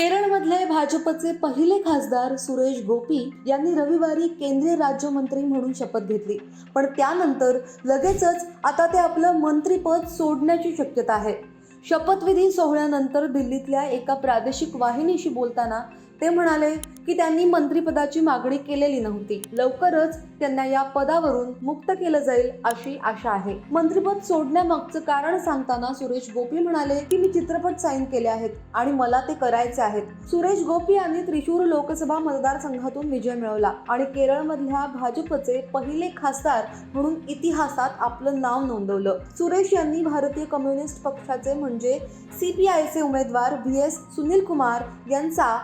केरळमधले भाजपचे पहिले खासदार सुरेश गोपी यांनी रविवारी केंद्रीय राज्यमंत्री म्हणून शपथ घेतली. पण त्यानंतर लगेचच आता ते आपलं मंत्रीपद सोडण्याची शक्यता आहे. शपथविधी सोहळ्यानंतर दिल्लीतल्या एका प्रादेशिक वाहिनीशी बोलताना ते म्हणाले की त्यांनी मंत्रिपदाची मागणी केलेली नव्हती. लवकरच त्यांना या पदावरून मुक्त केलं जाईल अशी आशा आहे. मंत्रिपद सोडण्यामागचं कारण सांगताना सुरेश गोपी म्हणाले की मी चित्रपट साईन केले आहेत आणि मला ते करायचे आहेत. सुरेश गोपी यांनी त्रिशूर लोकसभा मतदारसंघातून विजय मिळवला आणि केरळमधल्या भाजपचे पहिले खासदार म्हणून इतिहासात आपलं नाव नोंदवलं. सुरेश यांनी भारतीय कम्युनिस्ट पक्षाचे म्हणजे सीपीआयचे उमेदवार व्ही एस सुनील कुमार यांचा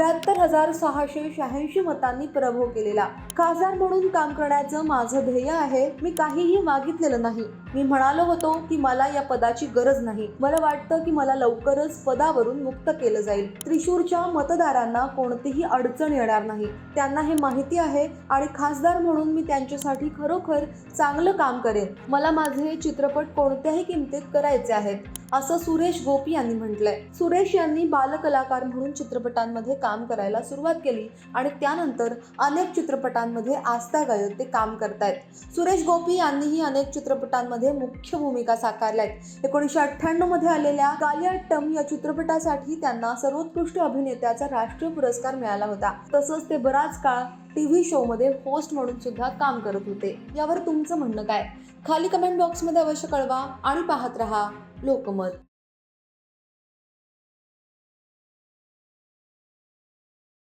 चौऱ्याहत्तर हजार सहाशे शहाऐंशी मतांनी पराभव केलेला. खासदार म्हणून काम करण्याचं माझं ध्येय आहे मी काहीही मागितलेलं नाही. मी म्हणालो होतो की मला या पदाची गरज नाही. मला वाटतं की मला लवकरच पदावरून मुक्त केलं जाईल. त्रिशूरच्या मतदारांना कोणतीही अडचण येणार नाही. त्यांना हे माहिती आहे आणि खासदार म्हणून मी त्यांच्यासाठी खरोखर चांगलं काम करेन. मला माझे चित्रपट कोणत्याही किमतीत करायचे आहेत असं सुरेश गोपी यांनी म्हटलंय. सुरेश यांनी बालकलाकार म्हणून चित्रपटांमध्ये काम करायला सुरुवात केली आणि त्यानंतर अनेक चित्रपटांमध्ये आस्था गायत ते काम करतायत. सुरेश गोपी यांनीही अनेक चित्रपटांमध्ये मुख्य भूमिका साकारल्या आहेत एकोणीसशे अठ्ठ्याण्णवमध्ये आलेल्या गालियाट्टम या चित्रपटासाठी त्यांना सर्वोत्कृष्ट अभिनेत्याचा राष्ट्रीय पुरस्कार मिळाला होता. तसंच ते बराच काळ टीव्ही शो मध्ये होस्ट म्हणून सुद्धा काम करत होते. यावर तुमचं म्हणणं काय? खाली कमेंट बॉक्समध्ये अवश्य कळवा आणि पाहत रहा लोकमत.